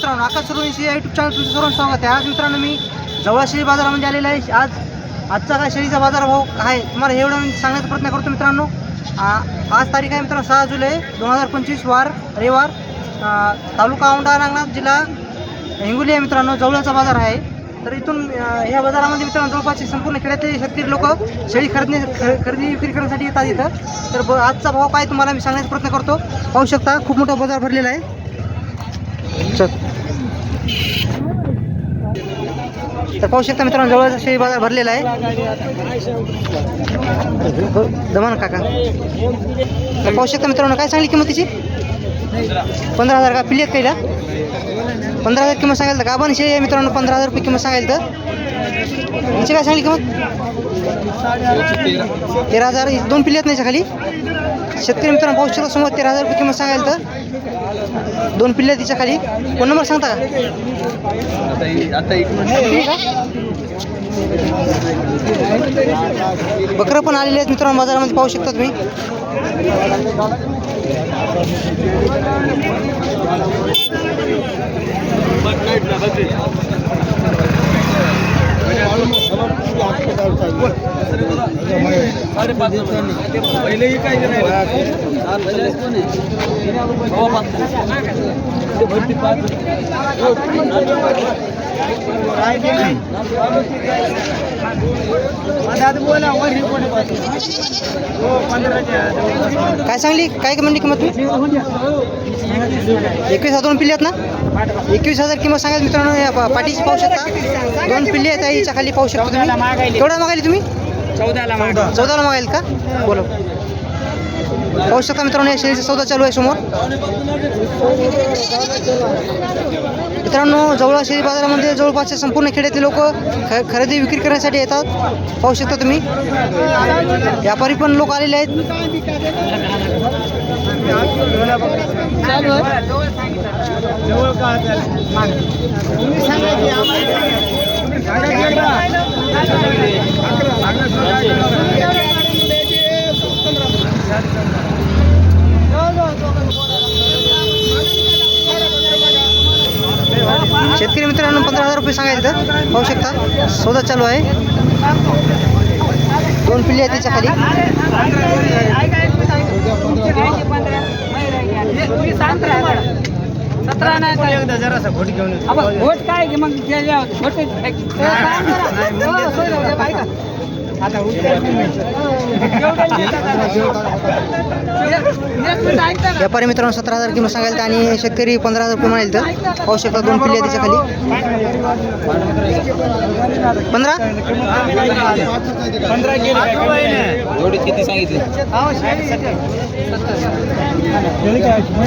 मित्रांनो आकाश सुरवंशी या YouTube channel तुमचं सर्वांचं स्वागत आहे. आज मित्रांनो मी जवळ शेळी बाजारामध्ये आलेला आहे. आज आजचा काय शेळीचा बाजार भाव आहे तुम्हाला हे एवढं मी सांगण्याचा प्रयत्न करतो मित्रांनो. आ- आज तारीख आहे मित्रांनो सहा जुलै दोन हजार पंचवीस वार रविवार तालुका औंढा नागनाथ जिल्हा हिंगोली आहे मित्रांनो जवळचा बाजार आहे. तर इथून ह्या बाजारामध्ये मित्रांनो जवळपासचे संपूर्ण खेड्यातले शेतकरी लोक शेळी खरेदी खरेदी विक्री करण्यासाठी येतात इथं. तर ब आजचा भाव काय तुम्हाला मी सांगण्याचा प्रयत्न करतो. पाहू शकता खूप मोठा बाजार भरलेला आहे. तर पाहू शकता मित्रांनो जवळच शेळी बाजार भरलेला आहे. जमान काका. तर पाहू शकता मित्रांनो काय सांगली किंमत तिची? पंधरा हजार का? पिल्ली आहेत पंधरा हजार किंमत सांगायला का आपण शेळी आहे मित्रांनो पंधरा हजार रुपये किंमत सांगायला तर. हिची काय सांगली किंमत? तेरा हजार. ही दोन पिल्ली आहेत नाही खाली. शेतकरी मित्रांनो पाहू शकता समोर तेरा हजार रुपये किंमत सांगायला तर. दोन पिल्ले तिच्या खाली फोन नंबर सांगता का? बकरं पण आलेले आहेत मित्रांनो बाजारामध्ये पाहू शकता तुम्ही. पहिलेही काय काय सांगली? काय म्हणली किंमत एकवीस हजार दोन पिल्ले आहेत ना? एकवीस हजार किंमत सांगायला मित्रांनो पाठीची पाहू शकता. दोन पिल्ले आहेत याच्या खाली पाहू शकता तुम्ही. केवढा मागायली तुम्ही? चौदाला चौदाला मागायल का? बोला. पाहू शकता मित्रांनो या शेळीचा सौदा चालू आहे समोर. मित्रांनो जवळ शेळी बाजारामध्ये जवळपासचे संपूर्ण खेड्यातील लोक ख खरेदी विक्री करण्यासाठी येतात. पाहू शकता तुम्ही. व्यापारी पण लोक आलेले आहेत. शेतकरी मित्रांनो पंधरा हजार रुपये सांगायचं तर पाहू शकता. सौदा चालू आहे. दोन पिल्ले आहेत त्याच्याखाली सतरा नाही एकदा जरासा खोटी घेऊन येतो. आपण घोट काय की मग त्याच्या घोट आता व्यापारी मित्रांनो सतरा हजार किंमत सांगायला तर आणि शेतकरी पंधरा हजार रुपये म्हणाल तर पाहू शकता दोन पिल्ले त्याच्याखाली पंधरा?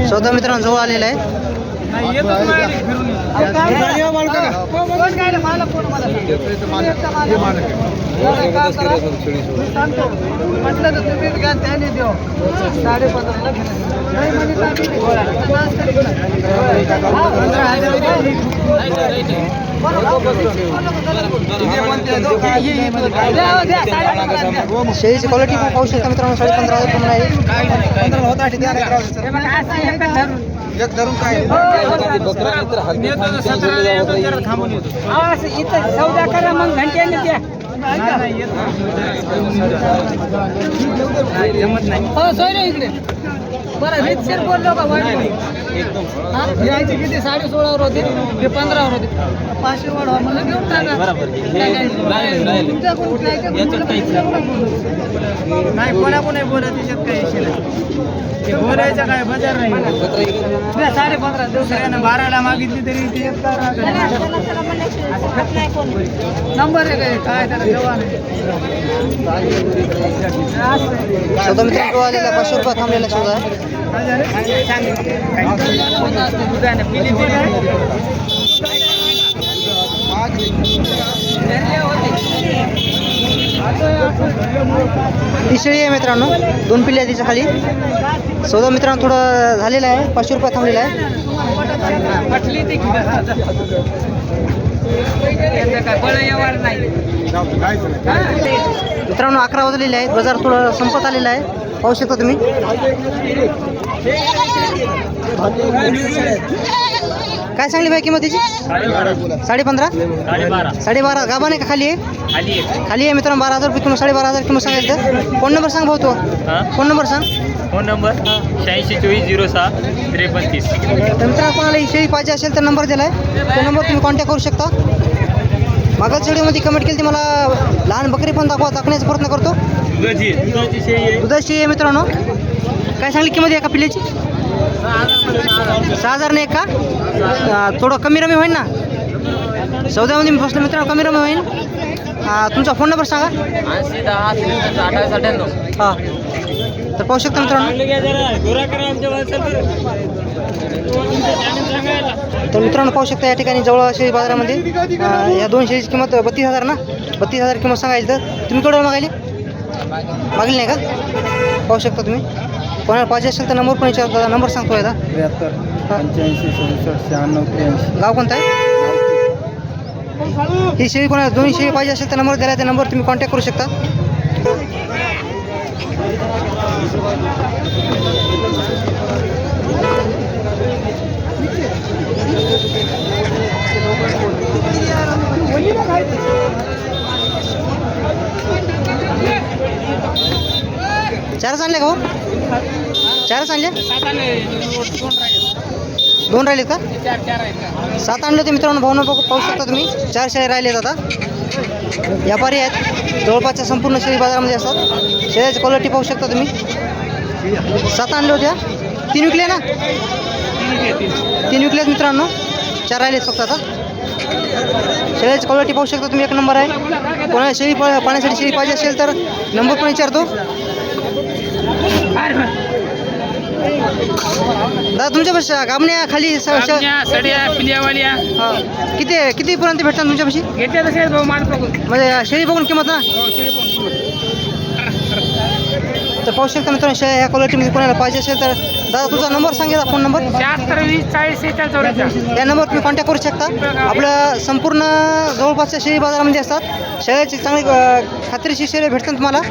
चौदा मित्रांनो जवळ आलेला आहे. म्हटलं तर तुम्हीच घ्या त्याने देऊ साडे पंधराला नाही म्हणजे शेळीची क्वालिटी पण पाहू शकता मित्रांनो साडे पंधरा हजार रुपये आहे. एक धरून काय? इथं सौदा करा मग घंट्याने द्या. जमत नाही हो सोय इकडे. बरं रीतशीर बोललो का? वाढली हा? यायचे किती? साडे सोळावर होते. ते पंधरावर होते. पाचशे वाढवा मला घेऊन टाका. नाही. नाही. कोणा कोणी बोलत त्याच्यात काही विषय नाही. ते बोलायचं काय? बाजार नाही साडे पंधरा दुसऱ्यानं बाराला मागितली तरी राहत नंबर आहे काय? काय त्याला जेव्हा आहे. पाचशे रुपये थांबलेला चौदा तिसळी आहे मित्रांनो दोन पिल्ले तिच्या खाली. चौदा मित्रांनो थोडं झालेलं आहे पाचशे रुपये थांबलेला आहे. मित्रांनो अकरा वाजलेले आहेत बाजार थोडं संपत आलेला आहे. पाहू शकता तुम्ही. काय सांगली भाई किंमत त्याची साडे पंधरा साडेबारा. गाभा नाही का खाली आहे? खाली आहे. मित्रांनो बारा हजार रुपये किंमत साडेबारा हजार किंमत सांगायचं फोन नंबर सांग भाऊ तो. फोन नंबर सांग. फोन नंबर शहाऐंशी चोवीस झिरो सहा त्रेपन्न तीस तर मित्रांनो कोणाला ही शेळी पाहिजे असेल तर नंबर दिला आहे तो नंबर तुम्ही कॉन्टॅक्ट करू शकता. मागच्या व्हिडिओमध्ये कमेंट केली ती मला लहान बकरी पण दाखवा दाखवण्याचा प्रयत्न करतो. दुधाची दुधाची शेळी आहे मित्रांनो. काय सांगली किंमत आहे का पिल्ल्याची? सहा हजार नाही का? थोडं कमी रमी होईल ना? चौदामध्ये मी बसलो मित्रांनो कमी रमी होईल अं, तुमचा फोन नंबर सांगा. हां. तर पाहू शकता मित्रांनो. तर. मित्रांनो पाहू शकता या ठिकाणी जवळ शेळी बाजारामध्ये या दोन शेळीची किंमत बत्तीस हजार ना? बत्तीस हजार किंमत सांगायची तर. तुम्ही केवढं मागायली? मागली नाही का? पाहू शकता तुम्ही. कोणाला पाहिजे असेल तर नंबर पण विचार दादा. नंबर सांगतो याचा त्र्याहत्तर. पंच्याऐंशी सदुसष्ट शहाण्णव त्र्याऐंशी. गाव कोणतं आहे? ही शेळी कोणा दोन्ही शेळी पाहिजे असेल तर नंबर दिला त्या नंबर तुम्ही कॉन्टॅक्ट करू शकता. चारच आणले का हो? भाऊ चारच आणले दोन राहिलेत का? सात आणले होते मित्रांनो भावना बघू पाहू शकता तुम्ही. चार शेळ्या राहिलेत आता. व्यापारी आहेत. जवळपासच्या संपूर्ण शेळी बाजारामध्ये असतात. शेळ्याची क्वालिटी पाहू शकता तुम्ही. सात आणले होत्या. तीन विकले ना? तीन विकलेत मित्रांनो. चार राहिलेत फक्त आता. शेळ्याची क्वालिटी पाहू शकता तुम्ही. एक नंबर आहे. कोणाला शेळी पा- पाण्यासाठी शेळी पाहिजे असेल तर नंबर पण विचारतो. दादा तुमच्यापाशी गामण्या खाली स- श- सड्या पिल्यावाल्या हा. किती कितीपर्यंत भेटतात तुमच्यापाशी घेतल्या तसे भाऊ मान बघून म्हणजे शेळी बघून किंमत ना हो शेळी पण तर पाहू शकता मित्रांनो शेळ्या ह्या क्वालिटीमध्ये कोणाला पाहिजे असेल तर दादा तुझा नंबर सांगेल फोन नंबर. शहात्तर वीस चाळीस चौऱ्याहत्तर या नंबर तुम्ही कॉन्टॅक्ट करू शकता. आपल्या संपूर्ण जवळपासच्या शेळी बाजारामध्ये असतात. शेळ्याची चांगली खात्रीची शेळ्या भेटतात तुम्हाला.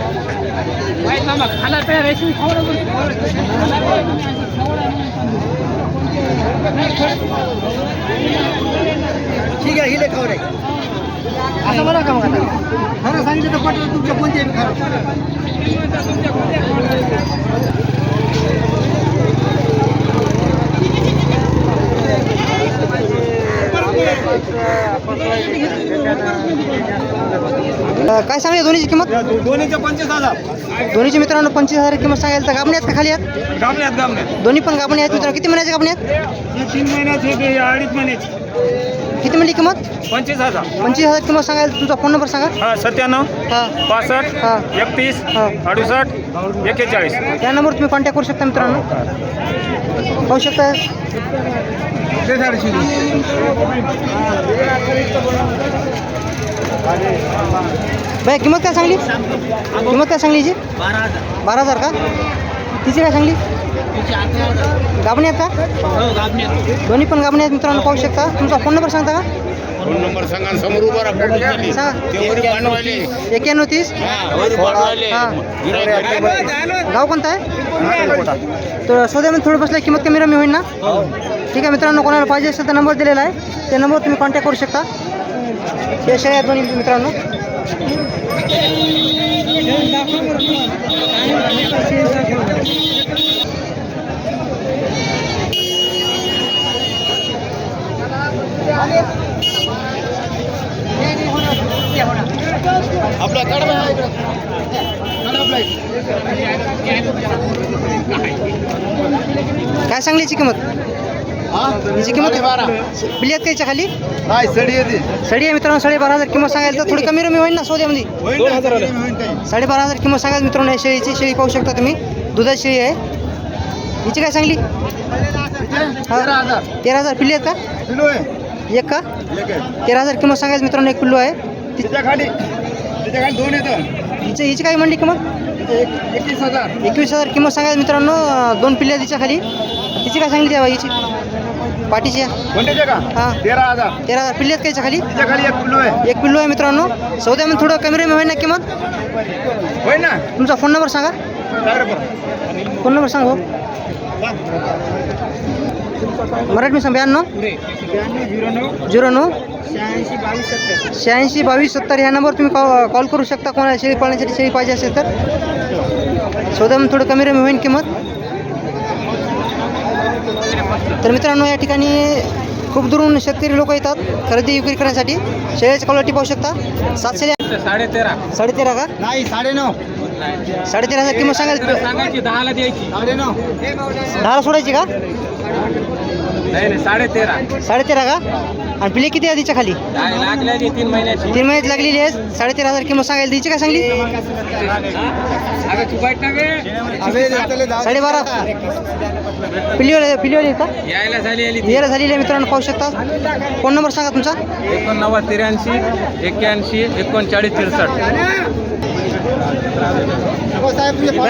ठीक आहे हिले खाऊ असं बरं का आता? खरं सांगितलं तर पटलं तुमच्या कोणते खरं. काय सांगली दोन्हीची किंमत? दोन्हीचे पंचवीस हजार. दोन्हीची मित्रांनो पंचवीस हजार किंमत सांगायला तर गाबणी आहेत का खाली आहेत? गामण्यात गामण्यात दोन्ही पण गाबणी आहेत मित्रांनो. किती महिन्याची गाबणी आहेत? हे तीन महिन्याचे ते अडीच महिन्याचे. किती म्हणली किंमत? पंचवीस हजार. पंचवीस हजार किंमत सांगायला तुमचा फोन नंबर सांगा. हा सत्त्याण्णव हां. पासष्ट हां. एकतीस हां. अडुसष्ट एक्केचाळीस या नंबर तुम्ही कॉन्टॅक्ट करू शकता मित्रांनो. पाहू शकता. बाई किंमत काय सांगली? किंमत काय सांगली हिची? बारा हजार का? तिची काय सांगली? गाबणी आहेत का? दोन्ही पण गाबणी आहेत मित्रांनो पाहू शकता. तुमचा फोन नंबर सांगता का? फोन नंबर सांगा समोर उभा राहा. एक्क्याण्णव तीस. गाव कोणतं आहे? तर सौद्यामध्ये थोडं बसल्या किंमत कमी रमी होईल ना? ठीक आहे मित्रांनो कोणाला पाहिजे असेल तर नंबर दिलेला आहे. त्या नंबर तुम्ही कॉन्टॅक्ट करू शकता. हे शेळ्या आहेत दोन्ही मित्रांनो. आपला आहे इकडं. काय सांगली याची किंमत? याची किंमत बारा. बिलियत कायच्या खाली? नाही सडी येते. सडी आहे मित्रांनो साडेबारा हजार किंमत सांगायला तर थोडी कमी रमी होईल ना सौद्यामध्ये. साडेबारा हजार किंमत सांगायला मित्रांनो या शेळीची शेळी पाहू शकता तुम्ही. दुधाची शेळी आहे. हिची काय सांगली? तेरा हजार. तेरा हजार. पिल्ली आहेत का? किलो आहे. एक का? एक आहे. तेरा हजार किंमत सांगायचं मित्रांनो एक पिल्लू आहे. त्याच्या त्याच्या दोन हिची हिची काय म्हणली किंमत? एकवीस हजार. एकवीस हजार किंमत सांगायचं मित्रांनो दोन पिल्ल्या तिच्या खाली. तिची काय सांगली द्यावा हिची पाठीची. कोणत्याचे का? हा. तेरा हजार. तेरा हजार. पिल्ली आहेत खाली? खाली एक किलो आहे. एक पिल्लू आहे मित्रांनो. सौद्यामध्ये थोडं कमी रमी होईल ना किंमत? होय ना? तुमचा फोन नंबर सांगा. काय रे बरं? फोन नंबर सांगा हो. मराठी सांग ब्याण्णव. झिरो नऊ. शहाऐंशी बावीस सत्तर. शहाऐंशी बावीस सत्तर ह्या नंबर तुम्ही कॉ कॉल करू शकता. कोणाला शेळी पाळण्यासाठी शेळी पाहिजे असेल तर. शोधाम थोडं कमी रमी होईल किंमत. तर मित्रांनो या ठिकाणी खूप दुरून शेतकरी लोक येतात खरेदी विक्री करण्यासाठी. शेळ्याची क्वालिटी पाहू शकता. सातशे साडे तेरा साडेतेरा का? नाही साडेनऊ. साडेतेरा हजार किंमत सांगाल सांगायची दहाला द्यायची. साडेनऊ. दहाला सोडायची का? नाही नाही साडे तेरा साडेतेरा का? आणि पिले किती आहे तिच्या खाली? तीन महिन्याची. तीन महिन्यात लागलेली आहे. साडेतेरा हजार किंमत सांगायला तिची काय सांगली? साडेबारा. पिलीवर पिलीवर का? यायला झाली आली येरा झालेली आहे मित्रांनो पाहू शकता. फोन नंबर सांगा तुमचा. एकोणनव्वद त्र्याऐंशी एक्क्याऐंशी एकोणचाळीस तिरसष्ट.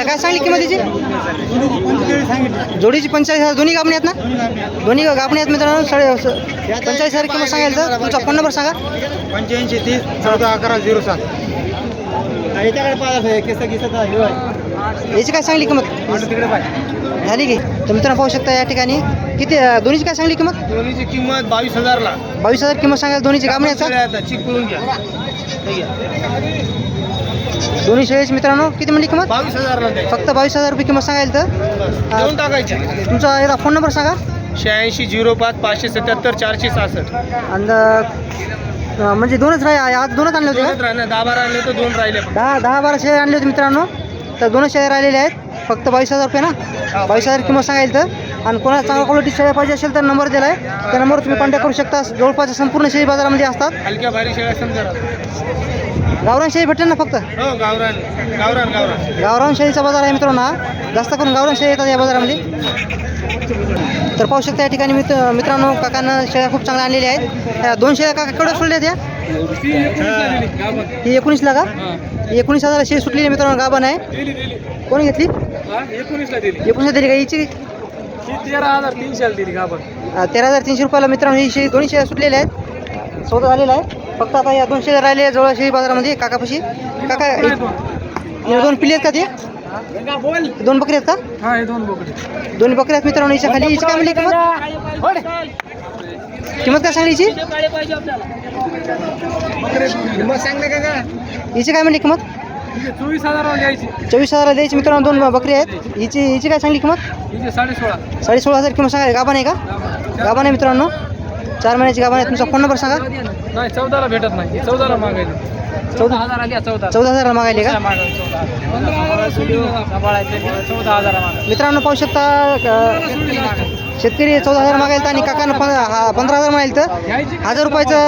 काय सांगली किंमत तिची जोडीची पंचेचाळीस हजार. दोन्ही गाबणी आहेत ना? दोन्ही गाबणी आहेत मित्रांनो. साडे पंचेचाळीस हजार किंमत सांगायला तर तुमचा फोन नंबर सांगा. पंच्याऐंशी तीस चौदा अकरा झिरो सात. याच्याकडे पाहिजे याची काय सांगली किंमत? तिकडे पाहिजे झाली की. तर मित्रांनो पाहू शकता या ठिकाणी. किती दोन्हीची काय सांगली किंमत? दोन्हीची किंमत बावीस हजारला. बावीस हजार किंमत सांगायला दोन्हीची गाबणी आहेत चिक करून घ्या. दोन्ही शेळीची मित्रांनो किती म्हणली किंमत? बावीस हजारला द्या फक्त बावीस हजार रुपये किंमत सांगायला तर. टाकायचे. तुमचा याला फोन नंबर सांगा. शहाऐंशी झिरो पाच पाचशे सत्याहत्तर चारशे सहासष्ट. आणि म्हणजे दोनच राहिले आज दोनच आणले होते दहा बारा आणले तर दोन राहिले. दहा दहा बारा शेअर आणले होते मित्रांनो. तर दोनच शेअर राहिलेले आहेत. फक्त बावीस हजार रुपये ना? बावीस हजार किंमत सांगायला तर. आणि कोणाला चांगल्या क्वालिटी शेळ्या पाहिजे असेल तर नंबर दिला आहे त्या नंबरवर तुम्ही कॉन्टॅक्ट करू शकता. जवळपासच्या संपूर्ण शेळी बाजारामध्ये असतात. हलक्या भारी शेळ्या समजा गावरान शेळी भेटेल ना फक्त? हो गावरान. गावरान गावरान. गावरान शेळीचा बाजार आहे मित्रांनो हा. जास्त करून गावरान शेळी येतात या बाजारामध्ये. तर पाहू शकता या ठिकाणी मित्र मित्रांनो काकांना शेळ्या खूप चांगल्या आणलेल्या आहेत. त्या दोन शेळ्या काका केवढ्या सोडल्या त्या? ही एकोणीसला का? एकोणीस हजार शेळी सुटलेली मित्रांनो गाभण आहे. कोणी घेतली? एकोणीसला दिली. एकोणीस दिली का? हिची? तेरा हजार तीनशेला दिली का अं, तेरा हजार तीनशे रुपयाला मित्रांनो ही शेळी दोन्ही शेळ्या सुटलेल्या आहेत. सौदा झालेला आहे. फक्त आता या दोन शेळ्या राहिल्या आहेत जवळ शेळी बाजारामध्ये काकापाशी. काका हे दोन पिल्ले आहेत का ते? बोल. दोन बकरी आहेत का? हा हे दोन बोकडे दोन बकरी आहेत मित्रांनो हिच्या खाली. हिची काय म्हणली किंमत? किंमत काय सांगली हिची? किंमत सांगले का का हिची काय म्हणली किंमत? चोवीस हजार द्यायची. चोवीस हजारला द्यायची मित्रांनो दोन बकरी आहेत. हिची हिची काय सांगली किंमत? हिचे साडे सोळा. साडे सोळा हजार किंमत सांगा. गाभा नाही का? गाभा नाही मित्रांनो. चार महिन्याची गाभा आहे तुमचा फोन नंबर सांगा. नाही चौदाला भेटत नाही. चौदाला मागायची. चौदा हजार आली चौदा. चौदा हजारला मागायले का? चौदा हजार. मित्रांनो पाहू शकता शेतकरी चौदा हजार मागायला आणि काकानं पं- हा, पंधरा हजार मागायला तर हजार रुपयाचं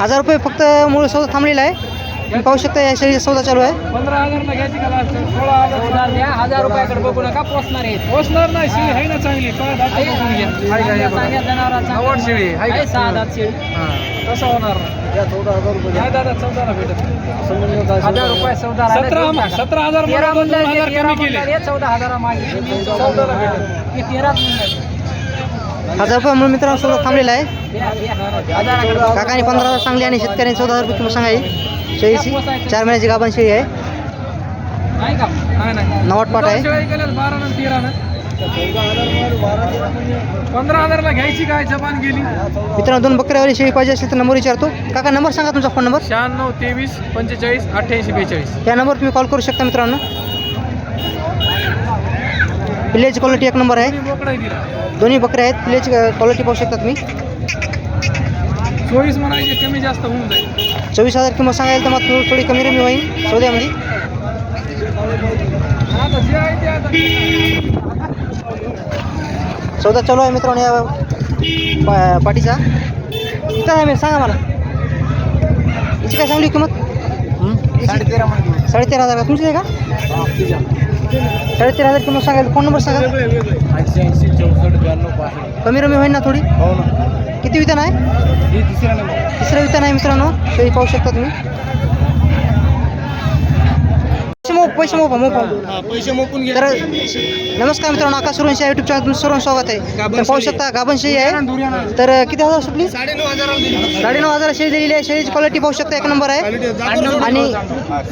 हजार रुपये फक्त मूळ सौदा थांबलेला आहे. तुम्ही पाहू शकता या शेळीचा सौदा चालू आहे. पंधरा हजारला घ्यायची का लास्ट सोळा हजार द्या हजार रुपयाकडे बघू नका पोचणार आहे. पोचणार नाही शिळी आहे ना चांगली. दाखव बघून घ्या. हे बघा. आवड शिळी हाय का? हा. कसं होणार? नाही? नाही दादा चौदाला भेटत. हजार रुपये चौदा सतरा सतरा हजार म्हणून दोन दोन हजार कमी केले. चौदा हजार चौदाला भेटत. हजार रुपये म्हणून मित्रांनो सौदा थांबलेला आहे. काकाने पंधरा हजार सांगले आणि शेतकऱ्यांनी चौदा हजार रुपये किंमत सांगायची शेळीची चार महिन्याची गाभण शेळी आहे. नवाट पाट आहे. पंधरा हजारला घ्यायची काय? जपान गेली. मित्रांनो दोन बकऱ्यावाली शेळी पाहिजे असेल तर नंबर विचारतो. काका नंबर सांगा तुमचा फोन नंबर शहाण्णव तेवीस पंचेचाळीस अठ्ठ्याऐंशी बेचाळीस. या नंबर तुम्ही कॉल करू शकता मित्रांनो. पिल्ल्याची क्वालिटी एक नंबर आहे दिला दोन्ही बकऱ्या आहेत. पिल्ल्याची क्वालिटी पाहू शकता तुम्ही. चोवीस म्हणायचे कमी जास्त होऊन जाईल. चोवीस हज़ार किंमत सांगायला तर मग थोडी कमी रमी होईल. सौद्यामध्ये. ते सौदा चालू आहे मित्रांनो या पा- पाटीचा किती आहे मी सांगा मला. हिची काय सांगली किंमत? साडेतेरा मध्ये हज़ार का तुमची आहे का? साडेतेरा हजार किंमत सांगायला फोन नंबर सांगा? ऐंशी चौसष्ट ब्याण्णव कमी रमी होईल ना थोडी? हो ना. किती विधान आहे? ही नंबर. तिसरं विधान आहे मित्रांनो शेळी पाहू शकता तुम्ही. पैसे मोप पैसे मोपा मोपा. पैसे मोकून घे तर नमस्कार मित्रांनो आकाश सुरवंशी या युट्यूब चॅनल तुमचं सर्वांचं स्वागत आहे. तर पाहू शकता गाभण शेळी आहे. तर किती हजार सुटली? साडेनऊ हजाराला दिली. साडेनऊ हजार शेळी दिलेली आहे. शेळीची क्वालिटी पाहू शकता एक नंबर आहे. आणि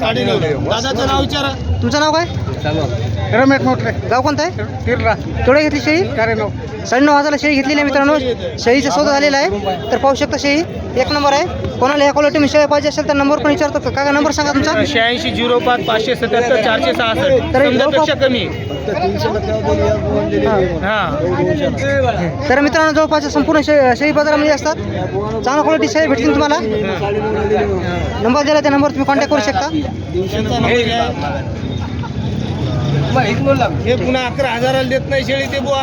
साडेनऊ. दादाचं नाव विचारा. तुमचं नाव काय? रमेश मोठले गाव कोणतं आहे? तिरला. केवढे घेतली शेळी? करे नऊ साडेनऊ हजारला शेळी घेतलेली आहे मित्रांनो? शेळीचा सौदा झालेला आहे. तर पाहू शकता शेळी. एक नंबर आहे. कोणाला ह्या क्वालिटी शेळी पाहिजे असेल तर नंबर पण विचारतो. का काय नंबर सांगा तुमचा? शहाऐंशी झिरो पाच पाचशे सत्याहत्तर चारशे सहासष्ट. तर कमी. हा. तर मित्रांनो जवळपास संपूर्ण शे शेळी बाजारामध्ये असतात. चांगल्या क्वालिटी शेळी भेटतील तुम्हाला. नंबर दिला त्या नंबर तुम्ही कॉन्टॅक्ट करू शकता. हे पुन्हा अकरा हजाराला देत नाही शेळी ते बुवा.